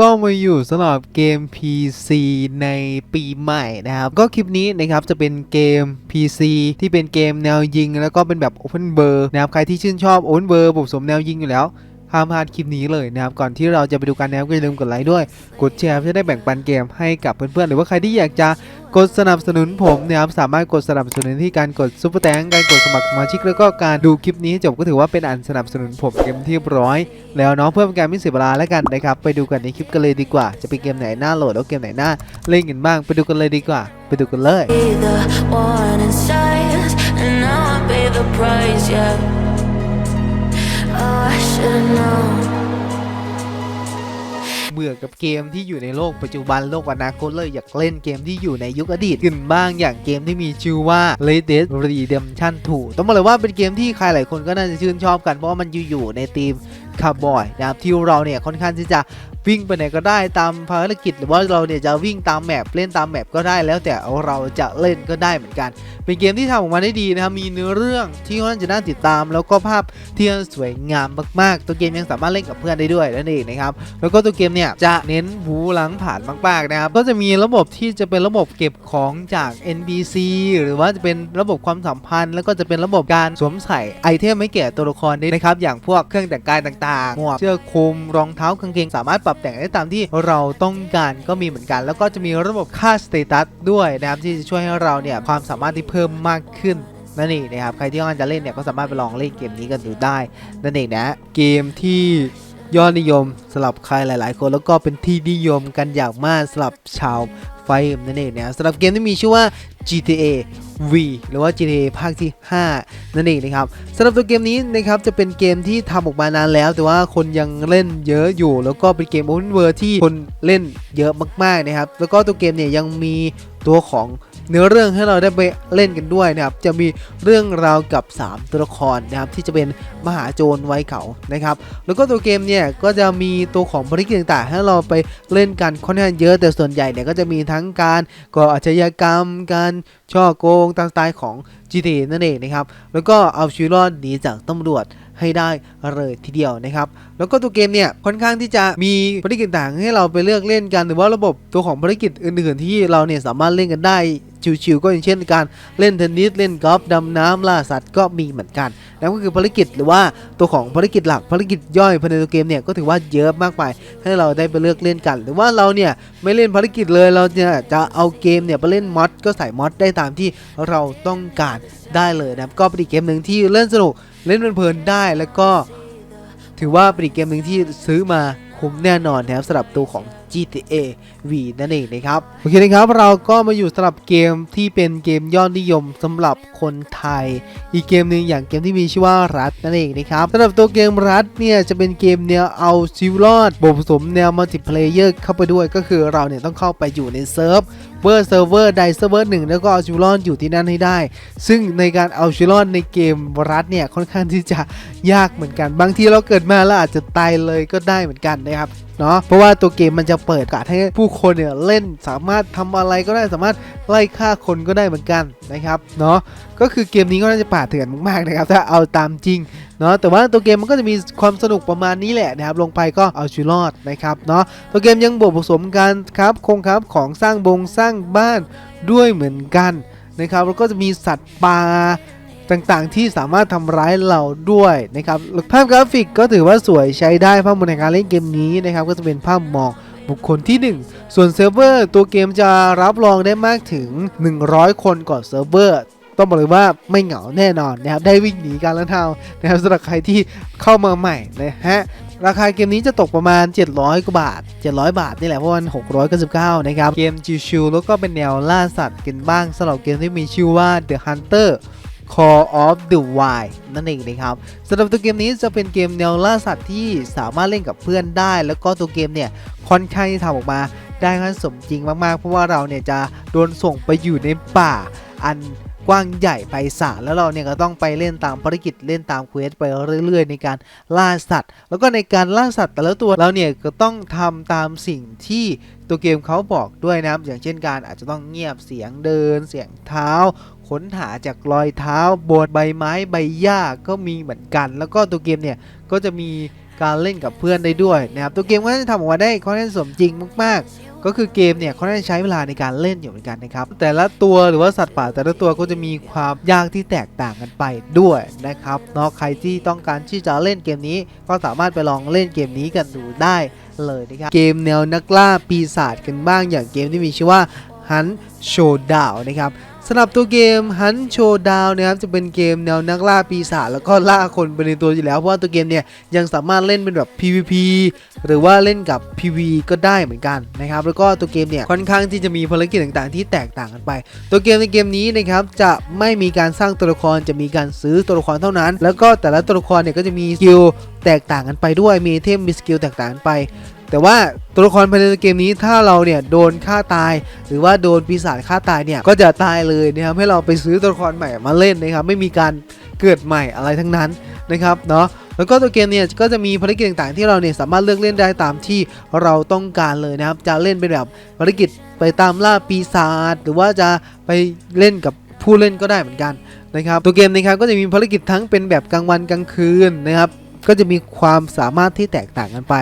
ก็มาอยู่สำหรับเกม PC ในปีใหม่นะครับ ก็คลิปนี้นะครับจะเป็นเกม PC ที่เป็นเกมแนวยิง แล้วก็เป็นแบบ Open b u r นะครับ ใครที่ชื่นชอบ Open b u r ผสมแนวยิงอยู่แล้ว ห้ามพลาดคลิปนี้เลยนะครับก่อนที่เราจะไปดูกันนะครับก็อย่าลืมกดไลค์ด้วย กดแชร์เพื่อได้แบ่งปันเกมให้กับเพื่อนๆ หรือว่าใครที่อยากจะกดสนับสนุนผมนะครับสามารถกดสนับสนุนที่การกดซุปเปอร์แตงการกดสมัครสมาชิกแล้วก็การดูคลิปนี้จบก็ถือว่าเป็นอันสนับสนุนผมเต็มที่เรียบร้อย แล้วเนาะเพื่อเป็นการไม่เสียเวลาแล้วกันนะครับไปดูกันในคลิปกันเลยดีกว่า จะเป็นเกมไหนน่าโหลดแล้วเกมไหนน่าเล่นกันบ้างไปดูกันเลยดีกว่า ไปดูกันเลย be the one inside, and now I pay the price. Yeah. บื่อกับเกมที่อยู่ในโลกปัจจุบันโลกอนาคตเลยอยากเล่นเกมที่อยู่ในยุคอดีตกันบ้างอย่างเกมที่มีชื่อว่า Red Dead Redemption 2 ต้องบอกเลยว่าเป็นเกมที่ใครหลายคนก็น่าจะชื่นชอบกันเพราะว่ามันอยู่ในทีมคาร์บอยนะครับที่เราเนี่ยค่อนข้างที่จะวิ่งไปไหนก็ได้ตามภารกิจ หรือว่าเราเนี่ยจะวิ่งตามแมปเล่นตามแมปก็ได้แล้วแต่เราจะเล่นก็ได้เหมือนกัน เป็นเกมที่ทำออกมาได้ดีนะครับมีเนื้อเรื่องที่ค่อนข้างจะน่าติดตาม แล้วก็ภาพที่สวยงามมากๆ ตัวเกมยังสามารถเล่นกับเพื่อนได้ด้วยนั่นเองนะครับแล้วก็ตัวเกมเนี่ยจะเน้นหูหลังผ่านมากๆนะครับก็จะมีระบบที่จะเป็นระบบเก็บของจาก NPC หรือว่าจะเป็นระบบความสัมพันธ์ แล้วก็จะเป็นระบบการสวมใส่ไอเทมให้แก่ตัวละครได้นะครับอย่างพวกเครื่องแต่งกายต่างๆหมวกเสื้อคลุมรองเท้ากางเกงสามารถปรับแต่งได้ตามที่เราต้องการก็มีเหมือนกัน แล้วก็จะมีระบบค่าสเตตัสด้วยนะครับที่จะช่วยให้เราเนี่ยความสามารถที่เพิ่มมากขึ้นนั่นเองนะครับใครที่ต้องการจะเล่นเนี่ยก็สามารถไปลองเล่นเกมนี้กันดูได้นั่นเองนะเกมที่ยอดนิยมสำหรับใครหลาย ๆ คนแล้วก็เป็นที่นิยมกันอย่างมากสำหรับชาวไฟนั่นเองนะสำหรับเกมที่มีชื่อว่า GTA V หรือว่า GTA ภาคที่ 5 นั่นเองนะครับสำหรับตัวเกมนี้นะครับจะเป็นเกมที่ทำออกมานานแล้ว แต่ว่าคนยังเล่นเยอะอยู่ แล้วก็เป็นเกม Open World ที่คนเล่นเยอะมากๆนะครับแล้วก็ตัวเกมเนี่ยยังมีตัวของ เนื้อเรื่องให้เราได้ไปเล่นกันด้วยนะครับ จะมีเรื่องราวกับ 3 ตัวละครนะครับที่จะเป็นมหาโจรไว้เขานะครับ แล้วก็ตัวเกมเนี่ยก็จะมีตัวของภารกิต่างๆ ให้เราไปเล่นกันค่อนข้างเยอะ แต่ส่วนใหญ่เนี่ยก็จะมีทั้งการก่ออาชญากรรม การช่อโกงตามสไตล์ของ GTA นั่นเองนะครับ แล้วก็เอาชีวิตรอดหนีจากตำรวจให้ได้เลยทีเดียวนะครับ แล้วก็ตัวเกมเนี่ยค่อนข้างที่จะมีภารกิจต่างให้เราไปเลือกเล่นกัน หรือว่าระบบตัวของภารกิจอื่นๆ ที่เราเนี่ยสามารถเล่นกันได้ชิวๆก็อย่างเช่นการเล่นเทนนิสเล่นกอล์ฟดำน้ำล่าสัตว์ก็มีเหมือนกันนั่นก็คือภารกิจหรือว่าตัวของภารกิจหลักภารกิจย่อยภายในตัวเกมเนี่ยก็ถือว่าเยอะมากมายให้เราได้ไปเลือกเล่นกัน หรือว่าเราเนี่ยไม่เล่นภารกิจเลยเราเนี่ยจะเอาเกมเนี่ยไปเล่นมอดก็ใส่มอดได้ตามที่เราต้องการได้เลยนะครับก็เป็นอีกเกมหนึ่งที่เล่นสนุก เล่นเพลินๆได้แล้วก็ถือว่าเป็นอีกเกมหนึ่งที่ซื้อมาคุ้มแน่นอนนะครับสำหรับตัวของ GTA V นั่นเองนะครับโอเคนะครับเราก็มาอยู่สำหรับเกมที่เป็นเกมยอดนิยมสำหรับคนไทย อีกเกมหนึ่งอย่างเกมที่มีชื่อว่ารัดนั่นเองนะครับสำหรับตัวเกมรัดเนี่ยจะเป็นเกมแนวเอาชีวิตรอดบวกผสมแนวมัลติเพลเยอร์เข้าไปด้วยก็คือเราเนี่ยต้องเข้าไปอยู่ในเซิร์ฟ เวอร์เซิร์ฟเวอร์ใดเซิร์ฟเวอร์หนึ่งแล้วก็เอาชิลอนอยู่ที่นั่นให้ได้ ซึ่งในการเอาชิลอนในเกมรัฐเนี่ยค่อนข้างที่จะยากเหมือนกัน บางทีเราเกิดมาแล้วอาจจะตายเลยก็ได้เหมือนกันนะครับ เนาะเพราะว่าตัวเกมมันจะเปิดกาสให้ผู้คนเนี่ยเล่นสามารถทำอะไรก็ได้สามารถไล่ฆ่าคนก็ได้เหมือนกันนะครับเนาะก็คือเกมนี้ก็น่าจะป่าเถื่อนมากๆนะครับถ้าเอาตามจริงเนาะแต่ว่าตัวเกมมันก็จะมีความสนุกประมาณนี้แหละนะครับลงไปก็เอาชีวิตรอดนะครับเนาะตัวเกมยังบวกผสมกันครับโครงครับของสร้างบงสร้างบ้านด้วยเหมือนกันนะครับแล้วก็จะมีสัตว์ป่า ต่างๆ ที่สามารถทำร้ายเราด้วยนะครับภาพกราฟิกก็ถือว่าสวยใช้ได้ภาพมนในการเล่นเกมนี้นะครับก็จะเป็นภาพมองบุคคลที่ 1 ส่วนเซิร์ฟเวอร์ตัวเกมจะรับรองได้มากถึง 100 คนก่อนเซิร์ฟเวอร์ต้องบอกเลยว่าไม่เหงาแน่นอนนะครับได้วิ่งหนีการละเทานะครับสำหรับใครที่เข้ามาใหม่นะฮะราคาเกมนี้จะตกประมาณ 700กว่าบาท 700 บาทนี่แหละเพราะมัน699นะครับเกมชิวๆแล้วก็เป็นแนวล่าสัตว์กันบ้างสำหรับเกมที่มีชื่อว่า The Hunter Call of the Wild นั่นเองนะครับสำหรับตัวเกมนี้จะเป็นเกมแนวล่าสัตว์ที่สามารถเล่นกับเพื่อนได้ แล้วก็ตัวเกมเนี่ยค่อนข้างที่ทำออกมาได้ค่อนสมจริงมากๆ เพราะว่าเราเนี่ยจะโดนส่งไปอยู่ในป่าอันกว้างใหญ่ไพศาลแล้วเราเนี่ยก็ต้องไปเล่นตามภารกิจเล่นตามเควสไปเรื่อย ๆ ในการล่าสัตว์ แล้วก็ในการล่าสัตว์แต่ละตัวเราเนี่ยก็ต้องทำตามสิ่งที่ตัวเกมเขาบอกด้วยนะอย่างเช่นการอาจจะต้องเงียบเสียงเดินเสียงเท้า ค้นหาจากรอยเท้าบนใบไม้ใบหญ้าก็มีเหมือนกัน แล้วก็ตัวเกมเนี่ยก็จะมีการเล่นกับเพื่อนได้ด้วยนะครับตัวเกมก็จะทำออกมาได้ค่อนข้างสมจริงมากๆ ก็คือเกมเนี่ยเขาได้ใช้เวลาในการเล่นอยู่เหมือนกันนะครับแต่ละตัวหรือว่าสัตว์ป่าแต่ละตัวก็จะมีความยากที่แตกต่างกันไปด้วยนะครับเนาะใครที่ต้องการที่จะเล่นเกมนี้ ก็สามารถไปลองเล่นเกมนี้กันดูได้เลยนะครับเกมแนวนักล่าปีศาจกันบ้างอย่างเกมที่มีชื่อว่าฮันโชดาวนะครับ สำหรับตัวเกมฮันโชดาวนะครับจะเป็นเกมแนวนักล่าปีศาจแล้วก็ล่าคนไปในตัวอยู่แล้วเพราะว่าตัวเกมเนี่ยยังสามารถเล่นเป็นแบบ PVP หรือว่าเล่นกับ PV ก็ได้เหมือนกันนะครับแล้วก็ตัวเกมเนี่ยค่อนข้างที่จะมีภารกิจต่างๆ ที่แตกต่างกันไป ตัวเกมในเกมนี้นะครับจะไม่มีการสร้างตัวละครจะมีการซื้อตัวละครเท่านั้น แล้วก็แต่ละตัวละครเนี่ยก็จะมีสกิลแตกต่างกันไปด้วยมีเทมมีสกิลแตกต่างกันไปแต่ว่าตัวละครภายในเกมนี้ถ้าเราเนี่ยโดนฆ่าตาย หรือว่าโดนปีศาจฆ่าตายเนี่ยก็จะตายเลยนะครับให้เราไปซื้อตัวละครใหม่มาเล่นนะครับไม่มีการเกิดใหม่อะไรทั้งนั้นนะครับเนาะแล้วก็ตัวเกมเนี่ยก็จะมีภารกิจต่างๆที่เราเนี่ยสามารถเลือกเล่นได้ตามที่เราต้องการเลยนะครับ จะเล่นเป็นแบบภารกิจไปตามล่าปีศาจหรือว่าจะไปเล่นกับผู้เล่นก็ได้เหมือนกันนะครับตัวเกมนะครับก็จะมีภารกิจทั้งเป็นแบบกลางวันกลางคืนนะครับก็จะมีความสามารถที่แตกต่างกันไป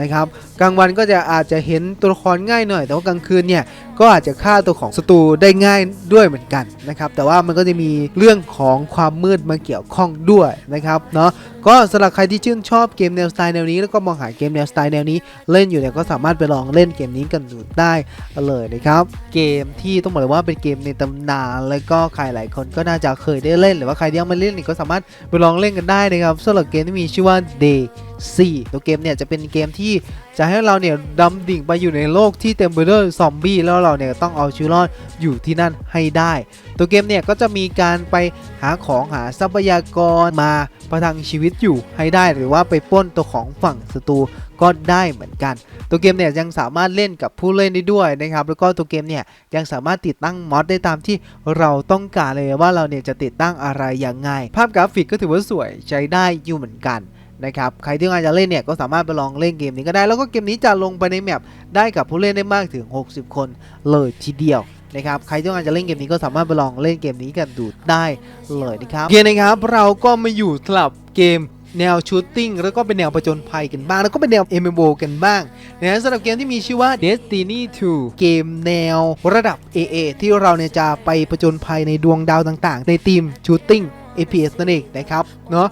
นะครับ กลางวันก็จะอาจจะเห็นตัวละครง่ายหน่อย แต่ว่ากลางคืนเนี่ย ก็อาจจะฆ่าตัวของศัตรูได้ง่ายด้วยเหมือนกันนะครับแต่ว่ามันก็จะมีเรื่องของความมืดมาเกี่ยวข้องด้วยนะครับเนาะก็สำหรับใครที่ชื่นชอบเกมแนวสไตล์แนวนี้แล้วก็มองหาเกมแนวสไตล์แนวนี้เล่นอยู่เนี่ยก็สามารถไปลองเล่นเกมนี้กันดูได้เลยนะครับเกมที่ต้องบอกเลยว่าเป็นเกมในตำนานแล้วก็ใครหลายคนก็น่าจะเคยได้เล่น หรือว่าใครที่ยังไม่เล่นก็สามารถไปลองเล่นกันได้นะครับสำหรับเกมที่มีชื่อว่า Day 4 ตัวเกมเนี่ยจะเป็นเกมที่จะให้เราเนี่ยดำดิ่งไปอยู่ในโลกที่เต็มไปด้วยซอมบี้แล้วเราเนี่ยต้องเอาชีวิตรอดอยู่ที่นั่นให้ได้ ตัวเกมเนี่ยก็จะมีการไปหาของหาทรัพยากรมาประทังชีวิตอยู่ให้ได้ หรือว่าไปป้นตัวของฝั่งศัตรูก็ได้เหมือนกัน ตัวเกมเนี่ยยังสามารถเล่นกับผู้เล่นได้ด้วยนะครับ แล้วก็ตัวเกมเนี่ยยังสามารถติดตั้งมอดได้ตามที่เราต้องการเลยว่าเราเนี่ยจะติดตั้งอะไรยังไง ภาพกราฟิกก็ถือว่าสวยใช้ได้อยู่เหมือนกัน นะครับใครที่องารจะเล่นเนี่ยก็สามารถไปลองเล่นเกมนี้ก็ได้ แล้วก็เกมนี้จะลงไปในแมปได้กับผู้เล่นได้มากถึง 60 คนเลยทีเดียวนะครับใครที่ต้องการจะเล่นเกมนี้ก็สามารถไปลองเล่นเกมนี้กันดูได้เลยนะครับโอเคนะครับเราก็มาอยู่สลับเกมแนวชูตติ้งแล้วก็เป็นแนวประจนภัยกันบ้าง แล้วก็เป็นแนว MMO กันบ้างนะสำหรับเกมที่มีชื่อว่า Destiny 2 เกมแนวระดับ AA ที่เราเนี่ยจะไปประจนภัยในดวงดาวต่างๆ ในทีมชูตติ้ง APS นั่นเองนะครับเนาะ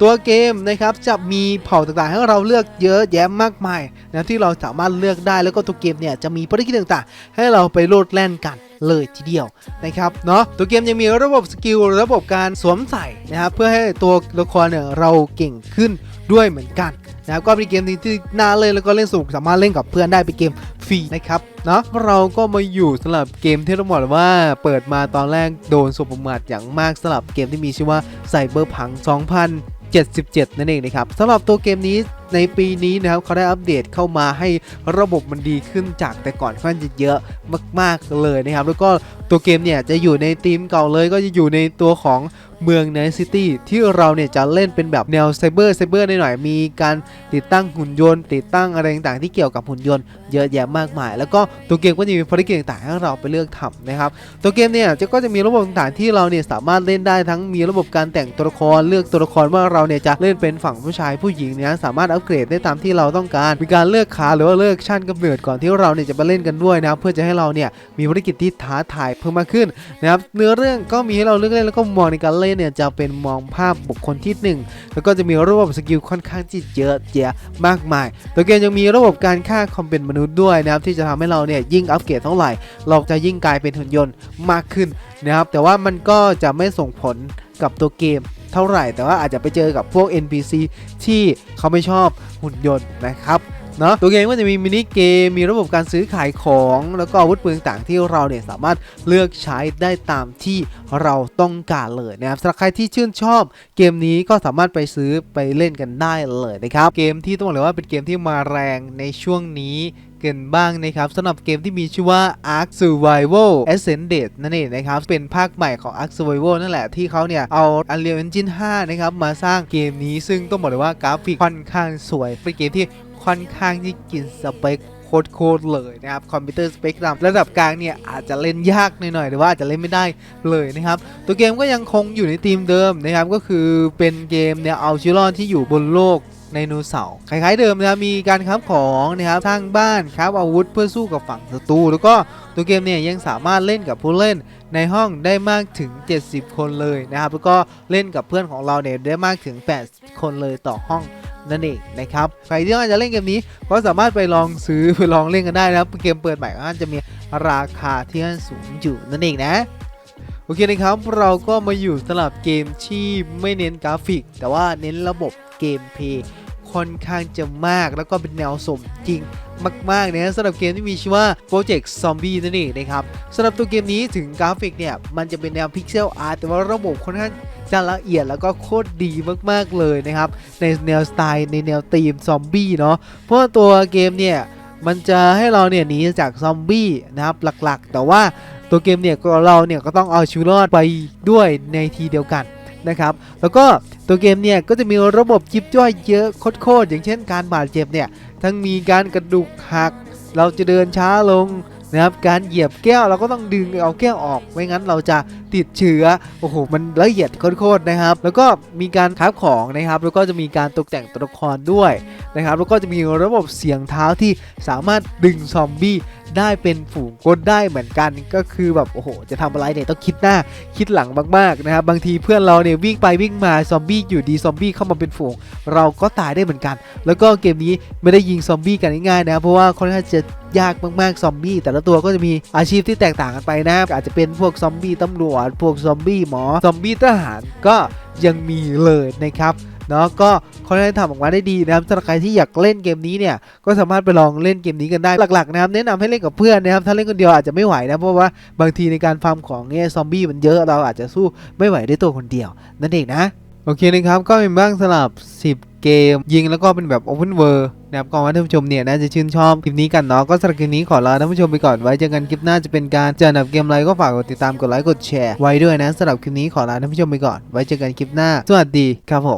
ตัวเกมนะครับจะมีเผ่าต่างๆ ให้เราเลือกเยอะแยะมากมายนะที่เราสามารถเลือกได้แล้วก็ตัวเกมเนี่ยจะมีภารกิจต่างๆ ให้เราไปโลดแล่นกันเลยทีเดียวนะครับเนาะตัวเกมยังมีระบบสกิลระบบการสวมใส่นะครับเพื่อให้ตัวละครเนี่ยเราเก่งขึ้นด้วยเหมือนกันนะครับก็เป็นเกมที่น่าเล่นแล้วก็เล่นสนุกสามารถเล่นกับเพื่อนได้เป็นเกมฟรีนะครับเนาะเราก็มาอยู่สำหรับเกมที่เราบอกว่าเปิดมาตอนแรกโดนสบประมาทอย่างมากสำหรับเกมที่มีชื่อว่าไซเบอร์พัง 2000 77 นั่นเองนะครับสำหรับตัวเกมนี้ในปีนี้นะครับเขาได้อัปเดตเข้ามาให้ระบบมันดีขึ้นจากแต่ก่อนค่อนจะเยอะมาก ๆเลยนะครับ แล้วก็ตัวเกมเนี่ยจะอยู่ในธีมเก่าเลยก็จะอยู่ในตัวของเมืองในซิตี้ที่เราเนี่ยจะเล่นเป็นแบบแนวไซเบอร์ไซเบอร์หน่อยๆมีการติดตั้งหุ่นยนต์ ติดตั้งอะไรต่างๆที่เกี่ยวกับหุ่นยนต์เยอะแยะมากมาย แล้วก็ตัวเกมก็จะมีภารกิจต่างๆให้เราไปเลือกทำนะครับตัวเกมเนี่ยจะก็จะมีระบบต่างๆที่เราเนี่ยสามารถเล่นได้ทั้งมีระบบการแต่งตัวละครเลือกตัวละครว่าเราเนี่ยจะเล่นเป็นฝั่งผู้ชายผู้หญิงเนี่ยสามารถอัปเกรดได้ตามที่เราต้องการ มีการเลือกขาหรือว่าเลือกชั้นกำเนิดก่อนที่เราเนี่ยจะไปเล่นกันด้วยนะเพื่อจะให้เราเนี่ยมีภารกิจที่ท้าทายเพิ่มมากขึ้นนะครับเนื้อเรื่องก็มีให้เราเลือกเล่นแล้วก็มองในการเล่นเนี่ยจะเป็นมองภาพบุคคลที่หนึ่งแล้วก็จะมีระบบสกิลค่อนข้างที่เยอะแยะมากมายตัวเกมยังมีระบบการฆ่าความเป็นมนุษย์ด้วยนะครับที่จะทำให้เราเนี่ยยิ่งอัปเกรดเท่าไหร่ เราจะยิ่งกลายเป็นหุ่นยนต์มากขึ้นนะครับแต่ว่ามันก็จะไม่ส่งผลกับตัวเกม เท่าไหร่ แต่ว่าอาจจะไปเจอกับพวก NPC ที่เขาไม่ชอบหุ่นยนต์นะครับ เนาะตัวเกมก็จะมีมินิเกมมีระบบการซื้อขายของแล้วก็อาวุธปืนต่างๆที่เราเนี่ยสามารถเลือกใช้ได้ตามที่เราต้องการเลยนะครับสำหรับใครที่ชื่นชอบ เกมนี้ก็สามารถไปซื้อไปเล่นกันได้เลยนะครับเกมที่ต้องบอกเลยว่าเป็นเกมที่มาแรงในช่วงนี้กันบ้างนะครับสำหรับเกมที่มีชื่อว่า Ark Survival Ascended นั่นเองนะครับ เป็นภาคใหม่ของ Ark Survival นั่นแหละที่เขาเนี่ยเอา Unreal Engine 5 นะครับ มาสร้างเกมนี้ซึ่งต้องบอกเลยว่ากราฟิกค่อนข้างสวย เป็นเกมที่ ค่อนข้างที่กินสเปคโคตรๆเลยนะครับคอมพิวเตอร์สเปคต่ำระดับกลางเนี่ยอาจจะเล่นยากหน่อยๆหรือว่าอาจจะเล่นไม่ได้เลยนะครับ ตัวเกมก็ยังคงอยู่ในธีมเดิมนะครับก็คือเป็นเกมแนวเอาชีวิตรอดที่อยู่บนโลกไดโนเสาร์คล้ายๆเดิมนะมีการค้าของนะครับสร้างบ้านค้าอาวุธเพื่อสู้กับฝั่งศัตรูแล้วก็ตัวเกมเนี่ยยังสามารถเล่นกับผู้เล่นในห้องได้มากถึง 70 คนเลยนะครับแล้วก็เล่นกับเพื่อนของเราเนี่ยได้มากถึง 8 คนเลยต่อห้อง นั่นเองนะครับใครที่ต้องการจะเล่นเกมนี้ก็สามารถไปลองซื้อไปลองเล่นกันได้นะครับเกมเปิดใหม่ก็จะมีราคาที่สูงอยู่นั่นเองนะโอเคนะครับเราก็มาอยู่สลับเกมที่ไม่เน้นกราฟิก แต่ว่าเน้นระบบเกมเพย์ค่อนข้างจะมากแล้วก็เป็นแนวสมจริงมากๆนะสำหรับเกมที่มีชื่อว่า Project Zombie นั่นเองนะครับสำหรับตัวเกมนี้ถึงกราฟิกเนี่ยมันจะเป็นแนวพิกเซลอาร์ตแต่ว่าระบบค่อนข้าง จะละเอียดแล้วก็โคตรดีมากๆเลยนะครับ ในแนวสไตล์ในแนวธีมซอมบี้เนาะเพราะว่าตัวเกมเนี่ยมันจะให้เราเนี่ยหนีจากซอมบี้นะครับหลักๆ แต่ว่าตัวเกมเนี่ยเราเนี่ยก็ต้องเอาชีวิตรอดไปด้วยในทีเดียวกันนะครับ แล้วก็ตัวเกมเนี่ยก็จะมีระบบยิบย่อยเยอะโคตรๆอย่างเช่นการบาดเจ็บเนี่ยทั้งมีการกระดูกหัก เราจะเดินช้าลง นะครับการเหยียบแก้วเราก็ต้องดึงเอาแก้วออกไม่งั้นเราจะติดเชื้อโอ้โหมันละเอียดโคตรๆนะครับ แล้วก็มีการค้าของนะครับ แล้วก็จะมีการตกแต่งตัวละครด้วยนะครับ แล้วก็จะมีระบบเสียงเท้าที่สามารถดึงซอมบี้ได้เป็นฝูงกดได้เหมือนกันก็คือแบบโอ้โหจะทำอะไรเนี่ยต้องคิดหน้าคิดหลังมากๆนะครับบางทีเพื่อนเราเนี่ยวิ่งไปวิ่งมาซอมบี้อยู่ดีซอมบี้เข้ามาเป็นฝูง เราก็ตายได้เหมือนกัน แล้วก็เกมนี้ไม่ได้ยิงซอมบี้กันง่ายๆนะเพราะว่าค่อนข้างจะยากมากๆซอมบี้แต่ละตัวก็จะมีอาชีพที่แตกต่างกันไปนะอาจจะเป็นพวกซอมบี้ตำรวจพวกซอมบี้หมอซอมบี้ทหารก็ยังมีเลยนะครับเนาะก็ เขาได้ทำออกมาได้ดีนะครับสำหรับใครที่อยากเล่นเกมนี้เนี่ยก็สามารถไปลองเล่นเกมนี้กันได้หลักๆนะครับแนะนำให้เล่นกับเพื่อนนะครับถ้าเล่นคนเดียวอาจจะไม่ไหวนะเพราะว่าบางทีในการฟาร์มของเนี่ยซอมบี้มันเยอะเราอาจจะสู้ไม่ไหวด้วยตัวคนเดียว นั่นเองนะโอเคนะครับก็เป็นบ้างสำหรับ 10 เกม ยิงแล้วก็เป็นแบบ Open World นะครับก็หวังว่าท่านผู้ชมเนี่ยน่าจะชื่นชอบคลิปนี้กันเนาะก็สำหรับคลิปนี้ขอลาท่านผู้ชมไปก่อนไว้เจอกันคลิปหน้าจะเป็นการจะนำเกมอะไรก็ฝากกดติดตามกดไลค์กดแชร์ไว้ด้วยนะสำหรับคลิปนี้ขอลาท่านผู้ชมไปก่อนไว้เจอกันคลิปหน้า สวัสดีครับผม